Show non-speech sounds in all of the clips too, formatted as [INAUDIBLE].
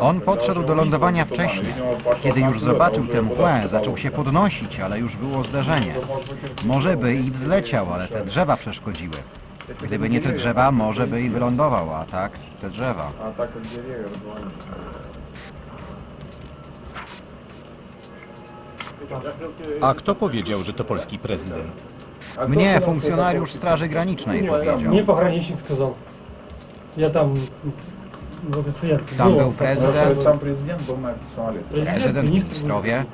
On podszedł do lądowania wcześniej. Kiedy już zobaczył tę mgłę, zaczął się podnosić, ale już było zderzenie. Może by i wzleciał, ale te drzewa przeszkodziły. Gdyby nie te drzewa, może by i wylądował, a tak te drzewa. A drzewa. A kto powiedział, że to polski prezydent? Mnie funkcjonariusz Straży Granicznej powiedział. Мне пограничник сказал. Я там, ну, это я Там был, был президент. Сам президент был на этом самолете. Президент в министр Днестрове.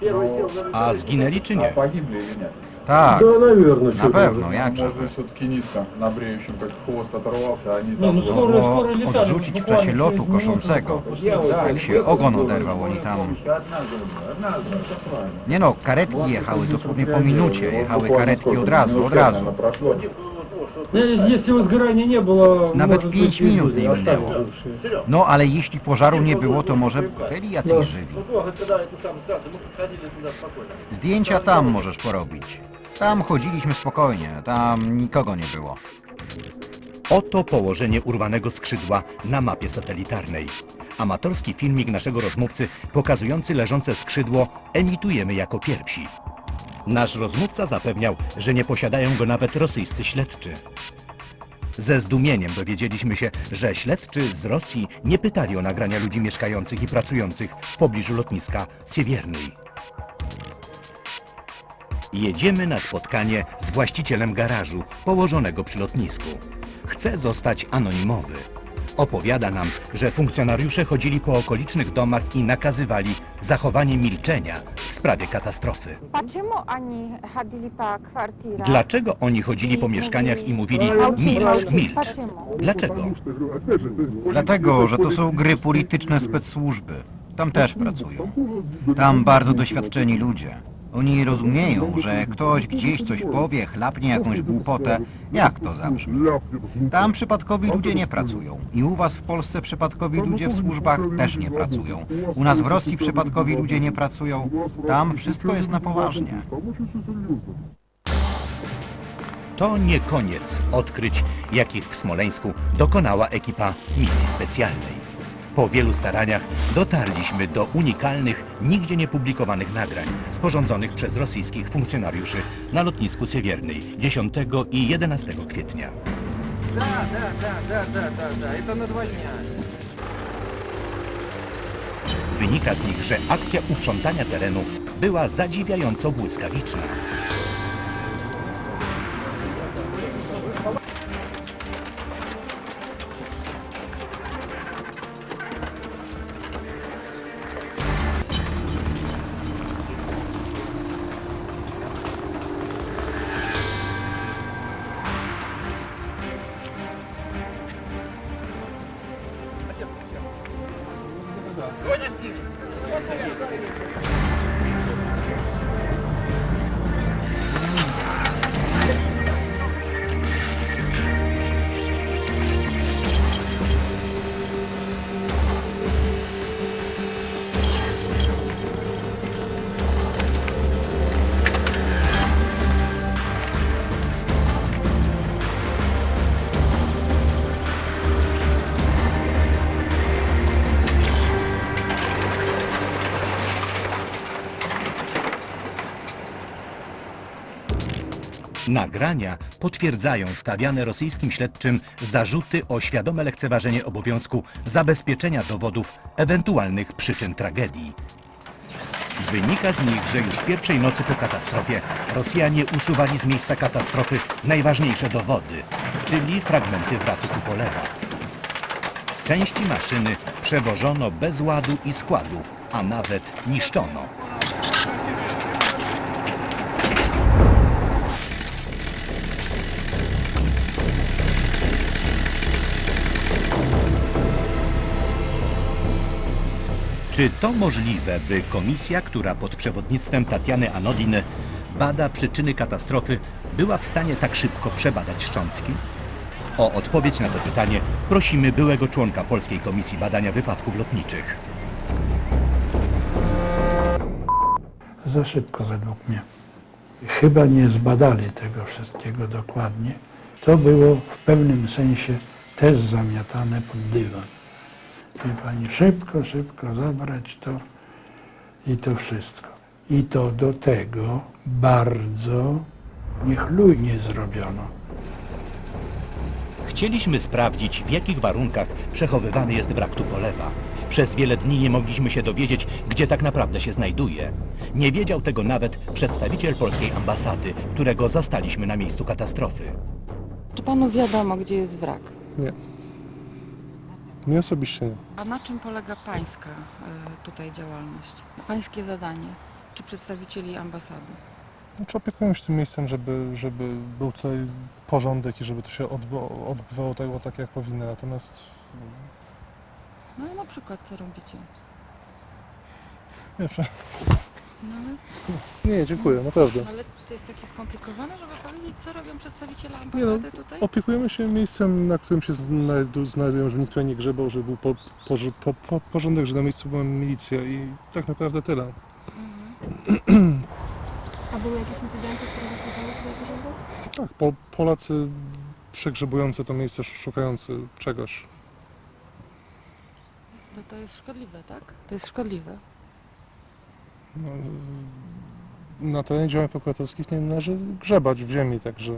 был, да. A zginęli czy А nie? погибли или нет? Tak, Да, наверное, na pewno, jakże. Может, все-таки низко, на бреющем, как хвост оторвался, а они Не, ну там... скоро, Mogło скоро летали. odrzucić w буквально czasie lotu через минуту koszącego. только Jak się ogon oderwał, oni tam... Nie no, karetki jechały dosłownie po minucie. Jechały karetki od razu, od razu. No, jeśli uzgrania nie było... Nawet może pięć minut nie minęło. No ale jeśli pożaru nie było, to może byli jacyś no. żywi. Zdjęcia tam możesz porobić. Tam chodziliśmy spokojnie, tam nikogo nie było. Oto położenie urwanego skrzydła na mapie satelitarnej. Amatorski filmik naszego rozmówcy pokazujący leżące skrzydło emitujemy jako pierwsi. Nasz rozmówca zapewniał, że nie posiadają go nawet rosyjscy śledczy. Ze zdumieniem dowiedzieliśmy się, że śledczy z Rosji nie pytali o nagrania ludzi mieszkających i pracujących w pobliżu lotniska Siewiernej. Jedziemy na spotkanie z właścicielem garażu położonego przy lotnisku. Chce zostać anonimowy. Opowiada nam, że funkcjonariusze chodzili po okolicznych domach i nakazywali zachowanie milczenia w sprawie katastrofy. Dlaczego oni chodzili po mieszkaniach i mówili milcz, milcz? Dlaczego? Dlatego, że to są gry polityczne spec służby. Tam też pracują. Tam bardzo doświadczeni ludzie. Oni rozumieją, że ktoś gdzieś coś powie, chlapnie jakąś głupotę. Jak to zabrzmi? Tam przypadkowi ludzie nie pracują. I u was w Polsce przypadkowi ludzie w służbach też nie pracują. U nas w Rosji przypadkowi ludzie nie pracują. Tam wszystko jest na poważnie. To nie koniec odkryć, jakich w Smoleńsku dokonała ekipa misji specjalnej. Po wielu staraniach dotarliśmy do unikalnych, nigdzie nie publikowanych nagrań sporządzonych przez rosyjskich funkcjonariuszy na lotnisku Siewiernej 10 i 11 kwietnia. Да, да, да, да, да, да, да, это на два дня. Wynika z nich, że akcja uprzątania terenu była zadziwiająco błyskawiczna. Годі сніг. Nagrania potwierdzają stawiane rosyjskim śledczym zarzuty o świadome lekceważenie obowiązku zabezpieczenia dowodów ewentualnych przyczyn tragedii. Wynika z nich, że już pierwszej nocy po katastrofie Rosjanie usuwali z miejsca katastrofy najważniejsze dowody, czyli fragmenty wratu Tupolewa. Części maszyny przewożono bez ładu i składu, a nawet niszczono. Czy to możliwe, by komisja, która pod przewodnictwem Tatiany Anodin bada przyczyny katastrofy, była w stanie tak szybko przebadać szczątki? O odpowiedź na to pytanie prosimy byłego członka Polskiej Komisji Badania Wypadków Lotniczych. Za szybko według mnie. Chyba nie zbadali tego wszystkiego dokładnie To było w pewnym sensie też zamiatane pod dywan. I pani szybko, szybko zabrać to i to wszystko. I to do tego bardzo niechlujnie zrobiono. Chcieliśmy sprawdzić, w jakich warunkach przechowywany jest wrak Tupolewa. Przez wiele dni nie mogliśmy się dowiedzieć, gdzie tak naprawdę się znajduje. Nie wiedział tego nawet przedstawiciel polskiej ambasady, którego zastaliśmy na miejscu katastrofy. Czy panu wiadomo, gdzie jest wrak? Nie. Mnie osobiście nie. A na czym polega pańska e, tutaj działalność? Pańskie zadanie? Czy przedstawicieli ambasady? Znaczy opiekuję się tym miejscem, żeby, żeby był tutaj porządek i żeby to się odbyło, odbywało tego tak, jak powinno. Natomiast No i na przykład co robicie? nie, No, nie, dziękuję, naprawdę. ale to jest takie skomplikowane, żeby powiedzieć, co robią przedstawiciele Nie no, ambasady tutaj? Opiekujemy się miejscem, na którym się znajdu- znajdują, żeby nikt tutaj nie grzebał, żeby był po, porze- po, po, porządek, że na miejscu była milicja i tak naprawdę tyle. [CLEARS THROAT] A były jakieś incydenty, które zakłócały tutaj porządek? Tak, po, Polacy przegrzebujący to miejsce, szukający czegoś. To, to jest szkodliwe, tak? To jest szkodliwe. No, w- na terenie działań prokuratorskich nie należy grzebać w ziemi, także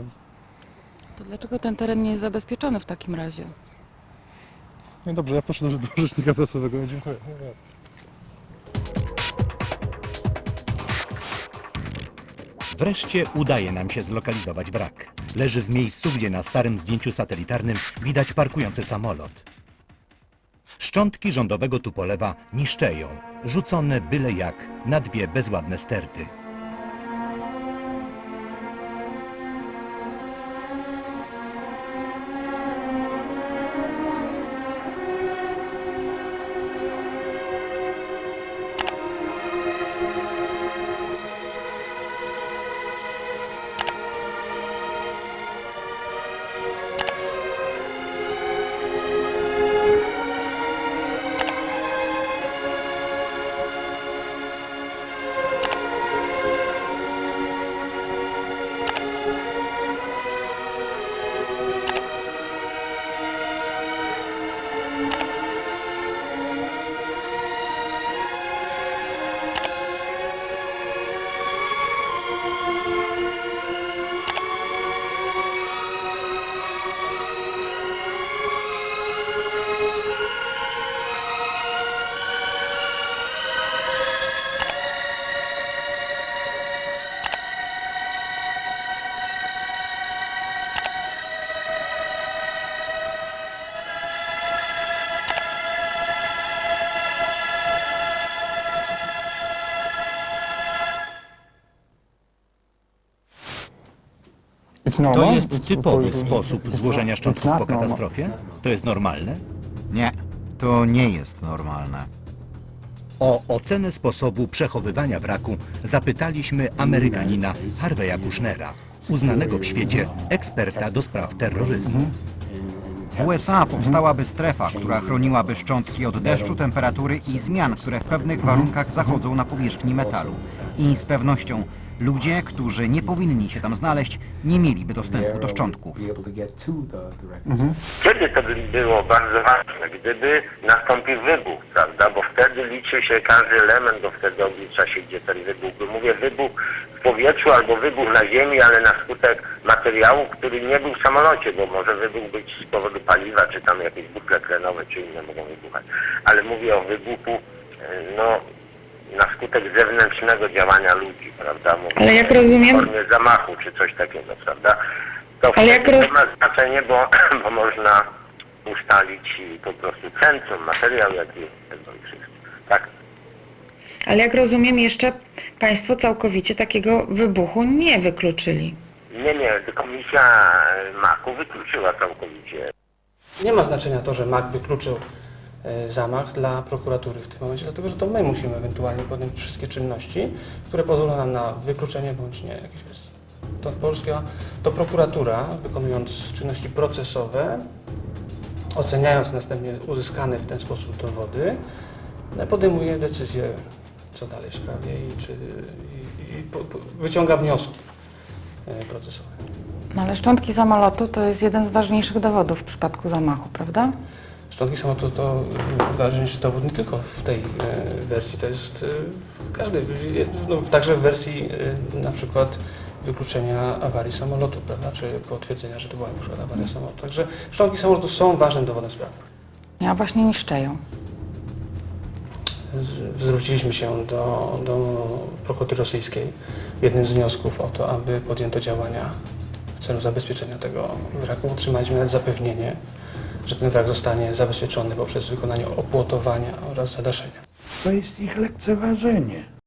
To dlaczego ten teren nie jest zabezpieczony w takim razie? nie dobrze, ja proszę do, do rzecznika prasowego, dziękuję. Nie, nie. Wreszcie udaje nam się zlokalizować wrak. Leży w miejscu, gdzie na starym zdjęciu satelitarnym widać parkujący samolot. Szczątki rządowego Tupolewa niszczeją, rzucone byle jak na dwie bezładne sterty. To jest typowy sposób złożenia szczątków po katastrofie? To jest normalne? Nie, to nie jest normalne. O ocenę sposobu przechowywania wraku zapytaliśmy Amerykanina Harveya Kushnera, uznanego w świecie eksperta do spraw terroryzmu. W USA powstałaby strefa, która chroniłaby szczątki od deszczu, temperatury i zmian, które w pewnych warunkach zachodzą na powierzchni metalu. I z pewnością ludzie, którzy nie powinni się tam znaleźć, nie mieliby dostępu do szczątków. Wtedy to by było bardzo ważne, gdyby nastąpił wybuch, prawda? Bo wtedy liczy się każdy element, bo wtedy oblicza się, gdzie ten wybuch był. Mówię wybuch w powietrzu albo wybuch na ziemi, ale na skutek materiału, który nie był w samolocie, bo może wybuch być z powodu paliwa, czy tam jakieś bukle tlenowe, czy inne mogą wybuchać. Ale mówię o wybuchu, e, no, na skutek zewnętrznego działania ludzi, prawda? Mówię Ale jak rozumiem- W formie zamachu, czy coś takiego, prawda? To Ale jak roz- ma znaczenie, bo, [CLEARS THROAT] bo można ustalić po prostu centrum, materiał, jaki jest tego i wszystko. Tak? Ale jak rozumiem, jeszcze Państwo całkowicie takiego wybuchu nie wykluczyli. Nie, nie, komisja MAK-u wykluczyła całkowicie Nie ma znaczenia to, że MAK wykluczył zamach dla prokuratury w tym momencie, dlatego że to my musimy ewentualnie podjąć wszystkie czynności, które pozwolą nam na wykluczenie bądź nie jakichś. To Polska, to prokuratura, wykonując czynności procesowe, oceniając następnie uzyskane w ten sposób dowody, e, podejmuje decyzję, co dalej w sprawie i, czy, i, i po, po, wyciąga wnioski e, procesowe. No ale szczątki samolotu to jest jeden z ważniejszych dowodów w przypadku zamachu, prawda? Szczątki samolotu to ważniejszy dowód nie tylko w tej e, wersji, to jest e, w każdej, no, także w wersji e, na przykład wykluczenia awarii samolotu, prawda, czy potwierdzenia, że to była na przykład awaria samolotu. Także szczątki samolotu są ważnym dowodem sprawy. Ja właśnie niszczeją. Zwróciliśmy się do, do prokuratury rosyjskiej w jednym z wniosków o to, aby podjęto działania w celu zabezpieczenia tego wraku. Otrzymaliśmy nawet zapewnienie, że ten wrak zostanie zabezpieczony poprzez wykonanie opłotowania oraz zadaszenia. To jest ich lekceważenie.